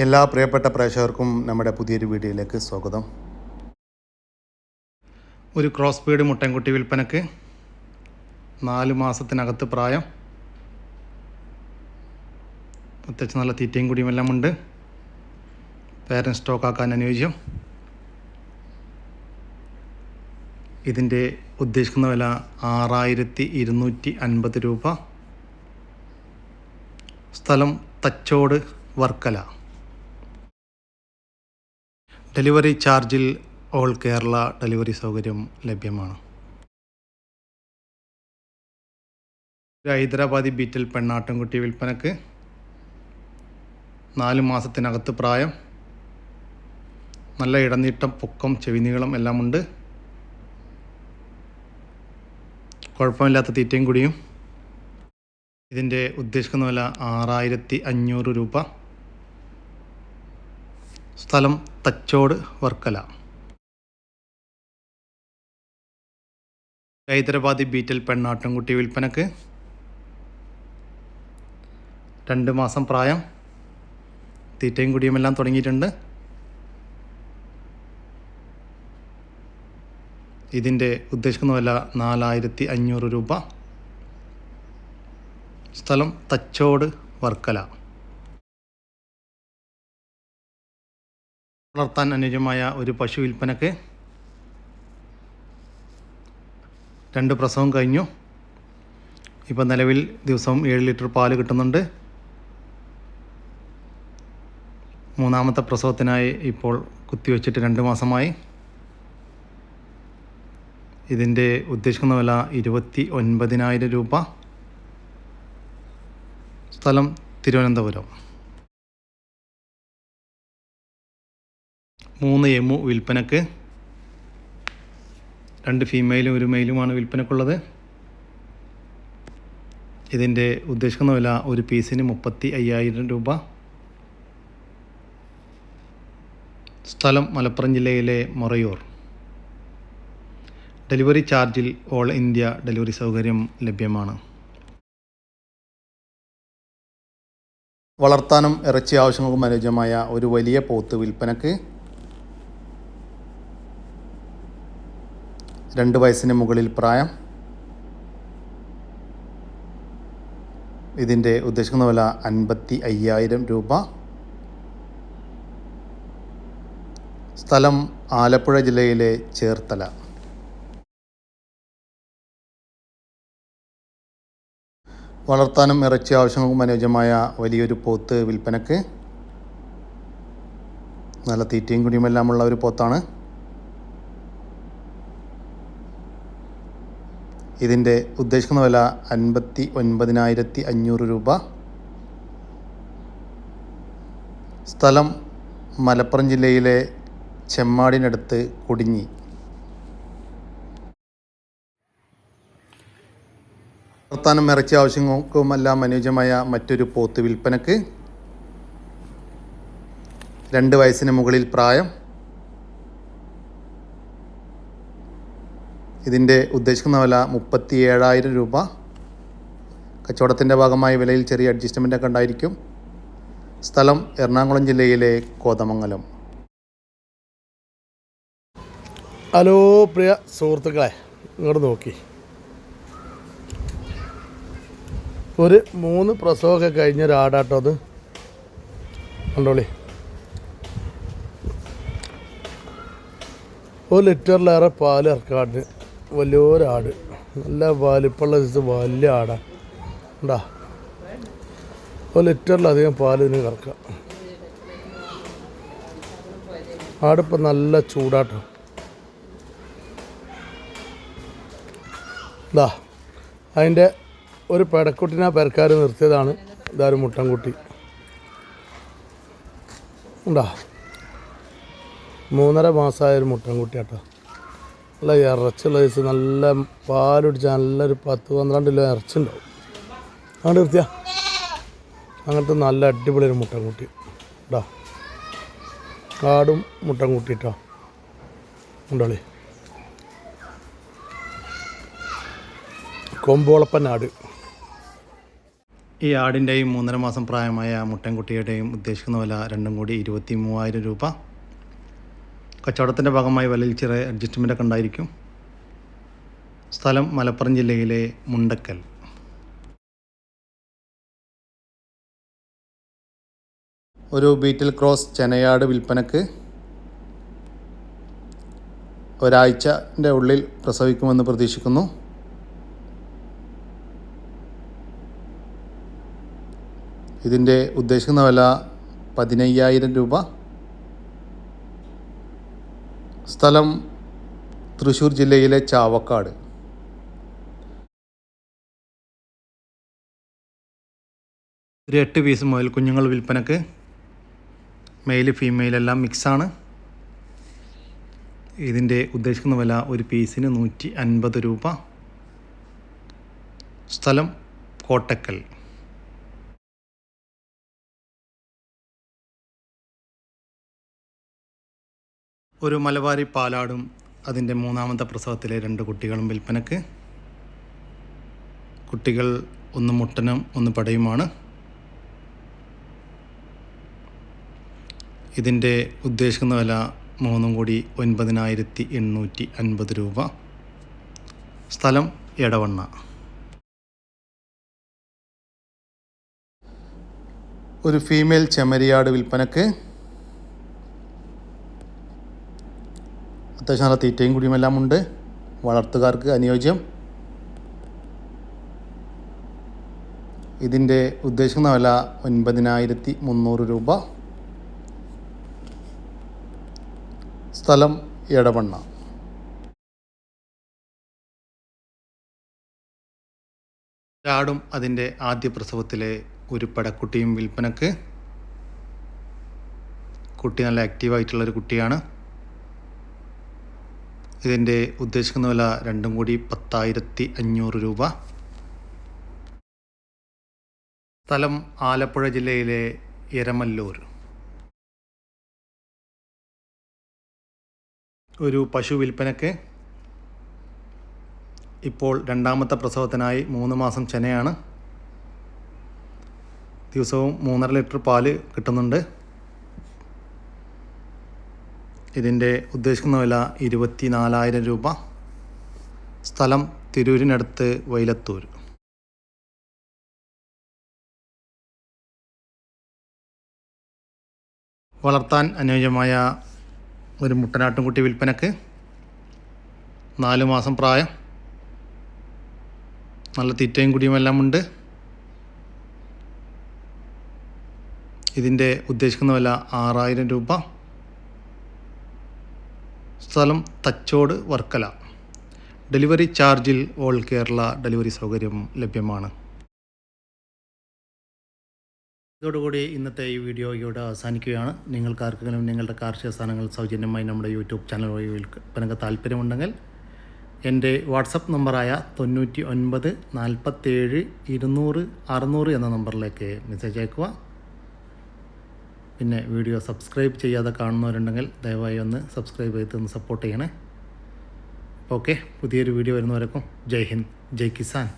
എല്ലാ പ്രിയപ്പെട്ട പ്രേക്ഷകർക്കും നമ്മുടെ പുതിയൊരു വീഡിയോയിലേക്ക് സ്വാഗതം. ഒരു ക്രോസ് ബീഡ് മുട്ടൻകുട്ടി വിൽപ്പനക്ക് നാല് മാസത്തിനകത്ത് പ്രായം. അത്യാവശ്യം നല്ല തീറ്റയും കുടിയും എല്ലാം ഉണ്ട്. സ്റ്റോക്ക് ആക്കാൻ അനുയോജ്യം. ഇതിന്റെ ഉദ്ദേശിക്കുന്ന വില ആറായിരത്തി ഇരുന്നൂറ്റി അൻപത് രൂപ. സ്ഥലം തച്ചോട് വർക്കല. ഡെലിവറി ചാർജിൽ ഓൾ കേരള ഡെലിവറി സൗകര്യം ലഭ്യമാണ്. ഹൈദരാബാദി ബീറ്റൽ പെണ്ണാട്ടൻകുട്ടി വിൽപ്പനക്ക് നാല് മാസത്തിനകത്ത് പ്രായം. നല്ല ഇടനീട്ടം പൊക്കം ചെവിനീളം എല്ലാം ഉണ്ട്. കുഴപ്പമില്ലാത്ത തീറ്റയും കുടിയും. ഇതിന്റെ ഉദ്ദേശിക്കുന്ന വില ആറായിരത്തി അഞ്ഞൂറ് രൂപ. സ്ഥലം തച്ചോട് വർക്കല. ഹൈദരാബാദി ബീറ്റൽ പെണ്ണാട്ടൻകുട്ടി വിൽപ്പനക്ക്. രണ്ട് മാസം പ്രായം. തീറ്റയും കുടിയുമെല്ലാം തുടങ്ങിയിട്ടുണ്ട്. ഇതിന്റെ ഉദ്ദേശിക്കുന്ന വില നാലായിരത്തി അഞ്ഞൂറ് രൂപ. സ്ഥലം തച്ചോട് വർക്കല. വളർത്താൻ അനുയോജ്യമായ ഒരു പശു വിൽപ്പനക്ക് രണ്ട് പ്രസവം കഴിഞ്ഞു. ഇപ്പം നിലവിൽ ദിവസവും ഏഴ് ലിറ്റർ പാൽ കിട്ടുന്നുണ്ട്. മൂന്നാമത്തെ പ്രസവത്തിനായി ഇപ്പോൾ കുത്തിവെച്ചിട്ട് രണ്ട് മാസമായി. ഇതിന്റെ ഉദ്ദേശിക്കുന്ന വില ഇരുപത്തി ഒൻപതിനായിരം രൂപ. സ്ഥലം തിരുവനന്തപുരം. മൂന്ന് എമു വിൽപ്പനക്ക്. രണ്ട് ഫീമെയിലും ഒരു മെയിലുമാണ് വിൽപ്പനക്കുള്ളത്. ഇതിന്റെ ഉദ്ദേശിക്കുന്ന വില ഒരു പീസിന് മുപ്പത്തി അയ്യായിരം രൂപ. സ്ഥലം മലപ്പുറം ജില്ലയിലെ മൊറയൂർ. ഡെലിവറി ചാർജിൽ ഓൾ ഇന്ത്യ ഡെലിവറി സൗകര്യം ലഭ്യമാണ്. വളർത്താനും ഇറച്ചി ആവശ്യങ്ങൾക്കും അനുയോജ്യമായ ഒരു വലിയ പോത്ത് വിൽപ്പനക്ക് രണ്ട് വയസ്സിന് മുകളിൽ പ്രായം. ഇതിന്റെ ഉദ്ദേശിക്കുന്ന വില അൻപത്തി അയ്യായിരം രൂപ. സ്ഥലം ആലപ്പുഴ ജില്ലയിലെ ചേർത്തല. വളർത്താനും ഇറച്ചി ആവശ്യങ്ങൾക്കും അനുയോജ്യമായ വലിയൊരു പോത്ത് വിൽപ്പനക്ക്. നല്ല തീറ്റയും കുടിയുമെല്ലാമുള്ള ഒരു പോത്താണ്. ഇതിന്റെ ഉദ്ദേശിക്കുന്ന വില അൻപത്തി ഒൻപതിനായിരത്തി അഞ്ഞൂറ് രൂപ. സ്ഥലം മലപ്പുറം ജില്ലയിലെ ചെമ്മാടിനടുത്ത് കൊടിഞ്ഞി വർത്താനം ഇറച്ചി ആവശ്യങ്ങൾക്കുമെല്ലാം അനുയോജ്യമായ മറ്റൊരു പോത്ത് വിൽപ്പനക്ക്. രണ്ട് വയസ്സിന് മുകളിൽ പ്രായം. ഇതിന്റെ ഉദ്ദേശിക്കുന്ന വില മുപ്പത്തി ഏഴായിരം രൂപ. കച്ചവടത്തിന്റെ ഭാഗമായി വിലയിൽ ചെറിയ അഡ്ജസ്റ്റ്മെന്റ് ഒക്കെ ഉണ്ടായിരിക്കും. സ്ഥലം എറണാകുളം ജില്ലയിലെ കോതമംഗലം. ഹലോ പ്രിയ സുഹൃത്തുക്കളെ ഇങ്ങോട്ട് നോക്കി. ഒരു മൂന്ന് പ്രസവമൊക്കെ കഴിഞ്ഞ ഒരാടാട്ടോ അത്. കണ്ടോളി. ഒരു ലിറ്ററിലേറെ പാൽ ഇറക്കാടിന് വലിയൊരാട് നല്ല വലിപ്പമുള്ള സൈസ് വലിയ ആടാണ് ഉണ്ടാ ഒരു ലിറ്ററിലധികം പാൽ ഇതിന് കറക്കാം. ആടിപ്പം നല്ല ചൂടാട്ടോ. ഇതാ അതിന്റെ ഒരു പെടക്കുട്ടിനെ പെരക്കാർ നിർത്തിയതാണ്. ഇതാരും മുട്ടൻകുട്ടി. ഉണ്ടാ മൂന്നര മാസമായ ഒരു മുട്ടൻകുട്ടി കേട്ടോ നല്ല ഇറച്ചുള്ള ദിവസം നല്ല പാലുടിച്ച നല്ലൊരു പത്ത് പന്ത്രണ്ട് കിലോ ഇറച്ചുണ്ടാവും. അങ്ങോട്ട് നിർത്തിയാ? അങ്ങനത്തെ നല്ല അടിപൊളി ഒരു മുട്ടൻകുട്ടി കേട്ടോ. കാടും മുട്ടൻകുട്ടി കൂട്ടിട്ടോ. ഉണ്ടോളി. കൊമ്പോളപ്പൻ ആട്. ഈ ആടിന്റെയും മൂന്നര മാസം പ്രായമായ മുട്ടൻകുട്ടിയുടെയും ഉദ്ദേശിക്കുന്ന വില രണ്ടും കൂടി ഇരുപത്തി മൂവായിരം രൂപ. കച്ചവടത്തിന്റെ ഭാഗമായി വിലയിൽ ചെറിയ അഡ്ജസ്റ്റ്മെന്റൊക്കെ ഉണ്ടായിരിക്കും. സ്ഥലം മലപ്പുറം ജില്ലയിലെ മുണ്ടക്കൽ. ഒരു ബീറ്റിൽ ക്രോസ് ചെനയാട് വിൽപ്പനക്ക് ഒരാഴ്ചന്റെ ഉള്ളിൽ പ്രസവിക്കുമെന്ന് പ്രതീക്ഷിക്കുന്നു. ഇതിന്റെ ഉദ്ദേശിക്കുന്ന വില പതിനയ്യായിരം രൂപ. സ്ഥലം തൃശ്ശൂർ ജില്ലയിലെ ചാവക്കാട്. ഒരു എട്ട് പീസ് മുതൽ കുഞ്ഞുങ്ങൾ വിൽപ്പനക്ക്. മെയിൽ ഫീമെയിൽ എല്ലാം മിക്സാണ് ഇതിന്റെ ഉദ്ദേശിക്കുന്ന വില ഒരു പീസിന് നൂറ്റി അൻപത് രൂപ. സ്ഥലം കോട്ടക്കൽ. ഒരു മലബാരി പാലാടും അതിന്റെ മൂന്നാമത്തെ പ്രസവത്തിലെ രണ്ട് കുട്ടികളും വിൽപ്പനക്ക്. കുട്ടികൾ ഒന്ന് മുട്ടനും ഒന്ന് പടയുമാണ്. ഇതിന്റെ ഉദ്ദേശിക്കുന്ന വില മൂന്നും കൂടി ഒൻപതിനായിരത്തി എണ്ണൂറ്റി അൻപത് രൂപ. സ്ഥലം എടവണ്ണ. ഒരു ഫീമെയിൽ ചെമ്മരിയാട് വിൽപ്പനക്ക് അത്യാവശ്യം നല്ല തീറ്റയും കുടിയുമെല്ലാം ഉണ്ട്. വളർത്തുകാർക്ക് അനുയോജ്യം. ഇതിന്റെ ഉദ്ദേശിക്കുന്ന വില ഒൻപതിനായിരത്തി മുന്നൂറ് രൂപ. സ്ഥലം എടവണ്ണ. ആടും അതിന്റെ ആദ്യ പ്രസവത്തിലെ ഒരു പടക്കുട്ടിയും വിൽപ്പനക്ക്. കുട്ടി നല്ല ആക്റ്റീവായിട്ടുള്ളൊരു കുട്ടിയാണ്. ഇതിന്റെ ഉദ്ദേശിക്കുന്ന വില രണ്ടും കൂടി പത്തായിരത്തി അഞ്ഞൂറ് രൂപ. സ്ഥലം ആലപ്പുഴ ജില്ലയിലെ എരമല്ലൂർ. ഒരു പശു വിൽപ്പനക്ക് ഇപ്പോൾ രണ്ടാമത്തെ പ്രസവത്തിനായി മൂന്ന് മാസം ചെനയാണ്. ദിവസവും മൂന്നര ലിറ്റർ പാൽ കിട്ടുന്നുണ്ട്. ഇതിന്റെ ഉദ്ദേശിക്കുന്ന വില ഇരുപത്തി നാലായിരം രൂപ. സ്ഥലം തിരൂരിനടുത്ത് വൈലത്തൂർ. വളർത്താൻ അനുയോജ്യമായ ഒരു മുട്ടനാട്ടുംകുട്ടി വിൽപ്പനക്ക് നാല് മാസം പ്രായം. നല്ല തീറ്റയും കുടിയും എല്ലാം ഉണ്ട്. ഇതിന്റെ ഉദ്ദേശിക്കുന്ന വില ആറായിരം രൂപ. സ്ഥലം തച്ചോട് വർക്കല. ഡെലിവറി ചാർജിൽ ഓൾ കേരള ഡെലിവറി സൗകര്യം ലഭ്യമാണ്. ഇതോടുകൂടി ഇന്നത്തെ ഈ വീഡിയോ ഇവിടെ അവസാനിക്കുകയാണ്. നിങ്ങൾക്കാർക്കെങ്കിലും നിങ്ങളുടെ കാർഷിക സാധനങ്ങൾ സൗജന്യമായി നമ്മുടെ യൂട്യൂബ് ചാനൽ വഴി വിൽപ്പനക്ക് താല്പര്യമുണ്ടെങ്കിൽ എന്റെ വാട്സപ്പ് നമ്പറായ തൊണ്ണൂറ്റി ഒൻപത് നാൽപ്പത്തേഴ് ഇരുന്നൂറ് അറുന്നൂറ് എന്ന നമ്പറിലേക്ക് മെസ്സേജ് അയക്കുക പിന്നെ വീഡിയോ സബ്സ്ക്രൈബ് ചെയ്യാതെ കാണുന്നവരുണ്ടെങ്കിൽ ദയവായി ഒന്ന് സബ്സ്ക്രൈബ് ചെയ്ത് ഒന്ന് സപ്പോർട്ട് ചെയ്യണേ. ഓക്കെ പുതിയൊരു വീഡിയോ വരുന്നവരൊക്കെ ജയ് ഹിന്ദ് ജയ് കിസാൻ.